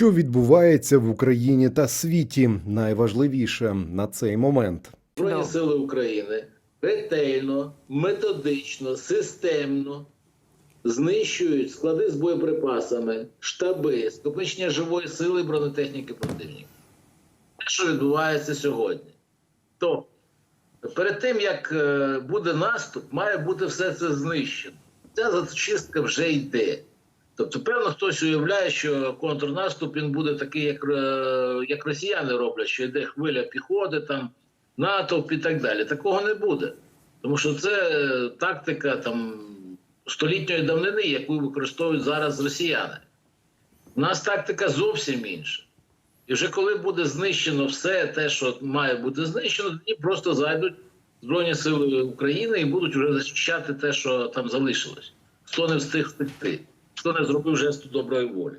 Що відбувається в Україні та світі? Найважливіше на цей момент. Збройні сили України ретельно, методично, системно знищують склади з боєприпасами, штаби, скопичення живої сили і бронетехніки противника. Те, що відбувається сьогодні. Тобто, перед тим як е, буде наступ, має бути все це знищено. Ця зачистка вже йде. Тобто, певно, хтось уявляє, що контрнаступ він буде такий, як, е, як росіяни роблять, що йде хвиля піхоти, там натовп і так далі. Такого не буде. Тому що це е, тактика там столітньої давнини, яку використовують зараз росіяни. У нас тактика зовсім інша. І вже коли буде знищено все те, що має бути знищено, тоді просто зайдуть Збройні Сили України і будуть вже захищати те, що там залишилось. Хто не встиг втекти, хто не зробив жесту доброї волі.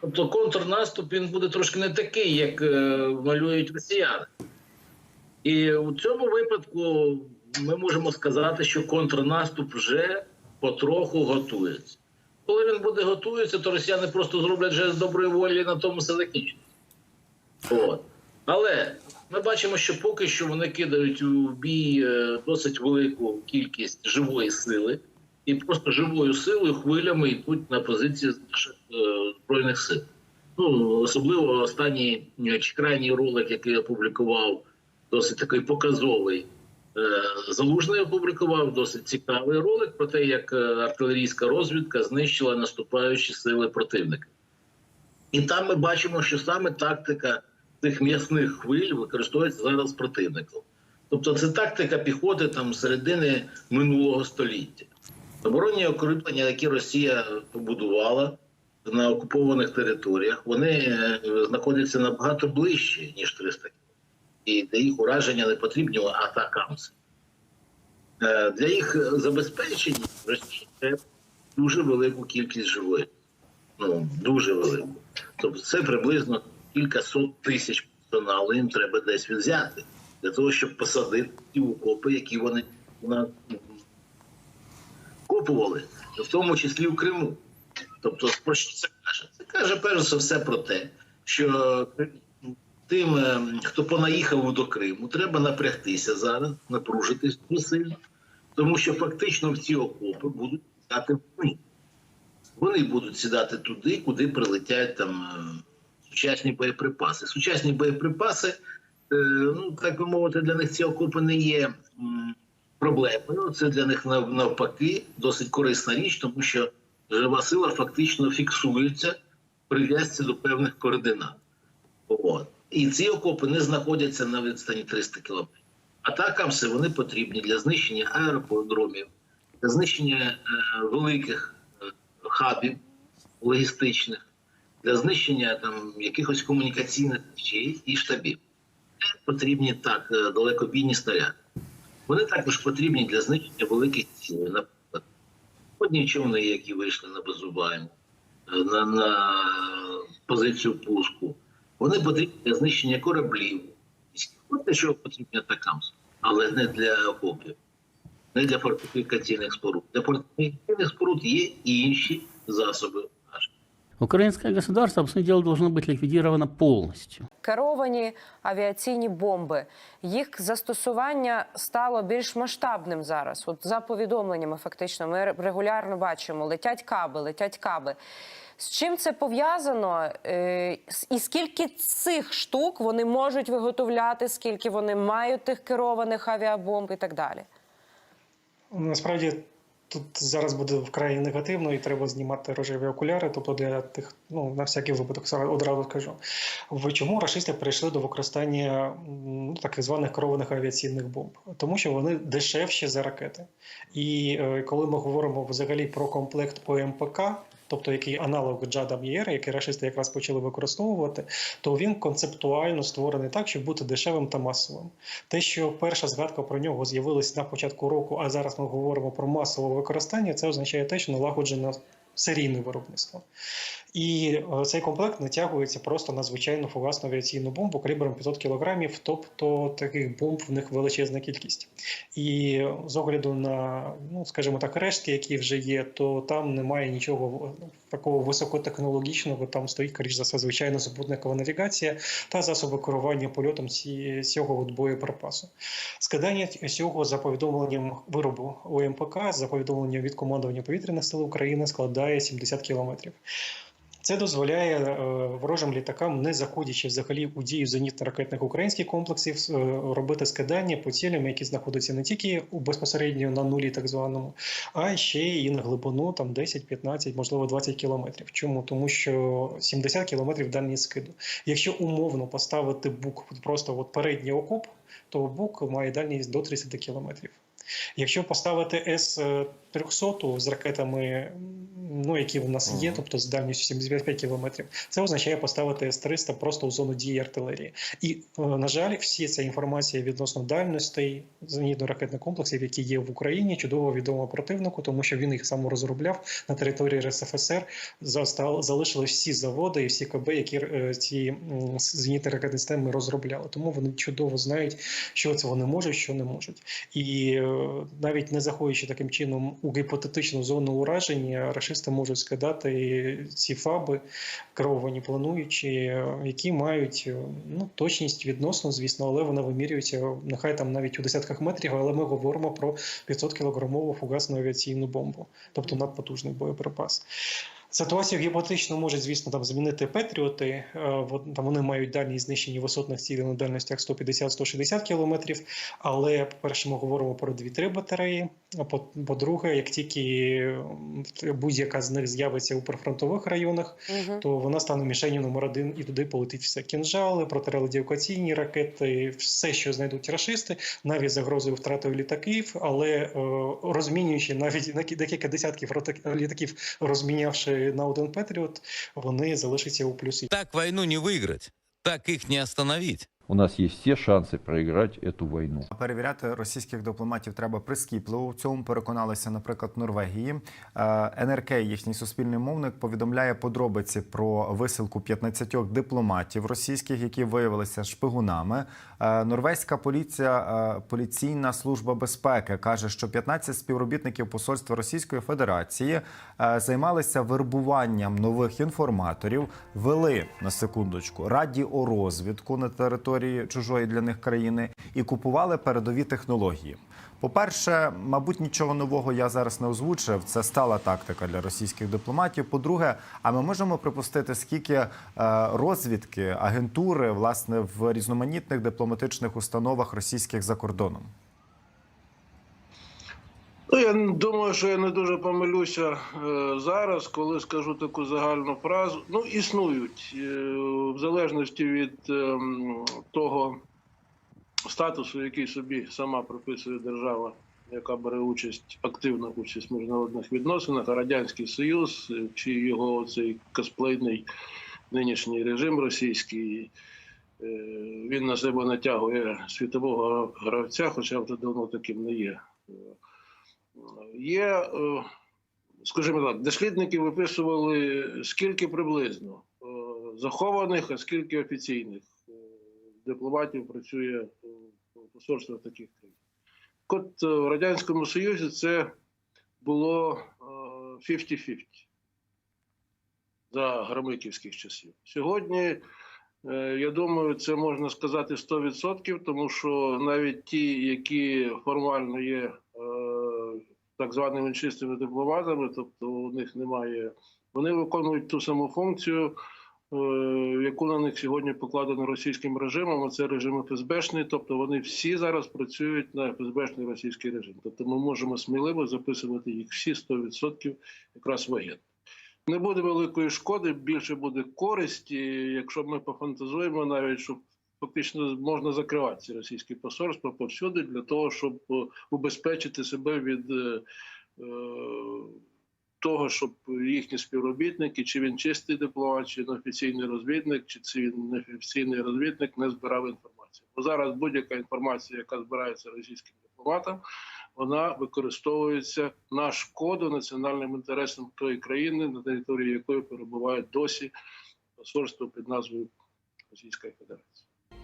Тобто контрнаступ він буде трошки не такий, як е, малюють росіяни. І у цьому випадку ми можемо сказати, що контрнаступ вже потроху готується. Коли він буде готується, то росіяни просто зроблять жест доброї волі і на тому все закінчиться. Але ми бачимо, що поки що вони кидають у бій е, досить велику кількість живої сили, і просто живою силою хвилями йдуть на позиції наших е, збройних сил. Ну, особливо останній е, чи крайній ролик, який я опублікував, досить такий показовий. Е, Залужний опублікував досить цікавий ролик про те, як артилерійська розвідка знищила наступаючі сили противника. І там ми бачимо, що саме тактика цих м'ясних хвиль використовується зараз противником. Тобто це тактика піхоти там середини минулого століття. Оборонні укріплення, які Росія побудувала на окупованих територіях, вони е, знаходяться набагато ближче, ніж 300 км. І для їх ураження не потрібні атакамси. Е, Для їх забезпечення Росія дуже велику кількість живої. Ну, дуже велику. Тобто це приблизно кілька сот тисяч персоналу їм треба десь взяти для того, щоб посадити ті окопи, які вони на- в тому числі в Криму. Тобто, про що це каже? Це каже перш за все про те, що тим, е, хто понаїхав до Криму, треба напрягтися зараз, напружитись дуже сильно, тому що фактично в ці окопи будуть сідати вони. Вони будуть сідати туди, куди прилетять там е, сучасні боєприпаси. Сучасні боєприпаси, е, ну так би мовити, для них ці окопи не є проблемою. Це для них навпаки досить корисна річ, тому що жива сила фактично фіксується при до певних координат. От. І ці окопи не знаходяться на відстані 300 кілометрів. Атакамси вони потрібні для знищення аеродромів, для знищення е, великих е, хабів логістичних, для знищення там якихось комунікаційних речей і штабів. Потрібні так е, далекобійні снаряди. Вони також потрібні для знищення великих цілей, наприклад, одні човни, які вийшли на базування, е, на, на позицію пуску. Вони потрібні для знищення кораблів. От для чого потрібні атакамси, але не для окопів, не для фортифікаційних споруд. Для фортифікаційних споруд є і інші засоби. Украинское государство, по сути дела, должно быть ликвидировано полностью. Керовані авіаційні бомби. Їх застосування стало більш масштабним зараз. От за повідомленнями, фактично, ми регулярно бачимо: летять каби, летять каби. З чим це пов'язано? Е, І скільки цих штук вони можуть виготовляти, скільки вони мають тих керованих авіабомб і так далі? Насправді тут зараз буде вкрай негативно і треба знімати рожеві окуляри. Тобто для тих, ну на всякий випадок одразу скажу. В чому рашисти перейшли до використання ну, так званих керованих авіаційних бомб? Тому що вони дешевші за ракети. І е, коли ми говоримо взагалі про комплект ПМПК. Тобто, який аналог Джада Б'єра, який рашисти якраз почали використовувати, то він концептуально створений так, щоб бути дешевим та масовим. Те, що перша згадка про нього з'явилась на початку року, а зараз ми говоримо про масове використання, це означає те, що налагоджено серійне виробництво. І е, цей комплект натягується просто на звичайну фугасну авіаційну бомбу калібром 500 кг, тобто таких бомб в них величезна кількість. І з огляду на, ну скажімо так, рештки, які вже є, то там немає нічого ну, такого високотехнологічного. Там стоїть, скоріш за все, звичайна супутникова навігація та засоби керування польотом цього от боєприпасу. Скидання цього за повідомленням виробу ОМПК, за повідомленням від командування повітряних сил України, складає 70 кілометрів. Це дозволяє е, ворожим літакам, не заходячи взагалі у дію зенітно-ракетних українських комплексів, е, робити скидання по цілям, які знаходяться не тільки безпосередньо на нулі, так званому, а ще й на глибину там 10, 15, можливо 20 кілометрів. Чому? Тому що 70 кілометрів дальність скиду. Якщо умовно поставити бук просто от передній окоп, то бук має дальність до 30 кілометрів. Якщо поставити С-300 з ракетами, ну, які в нас є, тобто з дальністю 75 кілометрів, це означає поставити С-300 просто у зону дії артилерії. І, е, на жаль, всі ця інформація відносно дальностей зенітно-ракетних комплексів, які є в Україні, чудово відома противнику, тому що він їх сам розробляв на території РСФСР. Залишили всі заводи і всі КБ, які е, ці м, зенітно ракетні системи розробляли. Тому вони чудово знають, що це вони можуть, що не можуть. І е, навіть не заходячи таким чином у гіпотетичну зону ураження, рашисти можуть скидати ці фаби, керовані плануючі, які мають е, ну, точність відносно, звісно, але вона вимірюється нехай там навіть у десятках метрів, але ми говоримо про 500 кілограмову фугасну авіаційну бомбу, тобто надпотужний боєприпас. Ситуацію гіпотетично може, звісно, там змінити Петріоти. е, Там вони мають дальність знищення висотних цілей на дальностях 150-160 кілометрів. Але, по-перше, ми говоримо про дві-три батареї. А по- по-друге, як тільки будь-яка з них з'явиться у прифронтових районах, Угу. то вона стане мішенью номер один, і туди полетить все кінжали, протирадіокаційні ракети, все, що знайдуть рашисти, навіть загрозою втратою літаків, але е, розмінюючи навіть на декілька десятків літаків, розмінявши на один Петріот, вони залишаться у плюсі. Так війну не виграти, так їх не остановить. У нас есть все шансы проиграть эту войну. Перевіряти російських дипломатів треба прискіпливо. В цьому переконалися, наприклад, Норвегії. Е, НРК, їхній суспільний мовник, повідомляє подробиці про висилку 15 дипломатів російських, які виявилися шпигунами. Е, Норвезька поліція, е, поліційна служба безпеки каже, що 15 співробітників посольства Російської Федерації займалися вербуванням нових інформаторів, вели на секундочку радіорозвідку на території чужої для них країни і купували передові технології. По-перше, мабуть, нічого нового я зараз не озвучив. Це стала тактика для російських дипломатів. По-друге, а ми можемо припустити, скільки е, розвідки, агентури власне в різноманітних дипломатичних установах російських за кордоном. Ну, я думаю, що я не дуже помилюся е, зараз, коли скажу таку загальну фразу. Ну, існують е, в залежності від е, того статусу, який собі сама прописує держава, яка бере участь активно участь в міжнародних відносинах, Радянський Союз е, чи його цей косплейний нинішній режим російський. е, Він на себе натягує світового гравця, хоча вже давно таким не є. Є, е, скажімо так, дослідники виписували скільки приблизно е, захованих, а скільки офіційних е, дипломатів працює в посольствах таких країн. От в Радянському Союзі це було е, 50-50 за громиківських часів. Сьогодні, я думаю, це можна сказати 100%, тому що навіть ті, які формально є так званими чистими дипломатами, тобто у них немає, вони виконують ту саму функцію, е, яку на них сьогодні покладено російським режимом, а це режим ФСБшний, тобто вони всі зараз працюють на ФСБшний російський режим. Тобто ми можемо сміливо записувати їх всі 100% якраз воєнних. Не буде великої шкоди, більше буде користі, якщо ми пофантазуємо навіть, що фактично можна закривати ці російські посольства повсюди для того, щоб е, убезпечити себе від е, е, того, щоб їхні співробітники, чи він чистий дипломат, чи він офіційний розвідник, чи це він неофіційний розвідник, не збирав інформацію. Бо зараз будь-яка інформація, яка збирається російським дипломатом, вона використовується на шкоду національним інтересам тої країни, на території якої перебуває досі посольство під назвою Російської Федерації.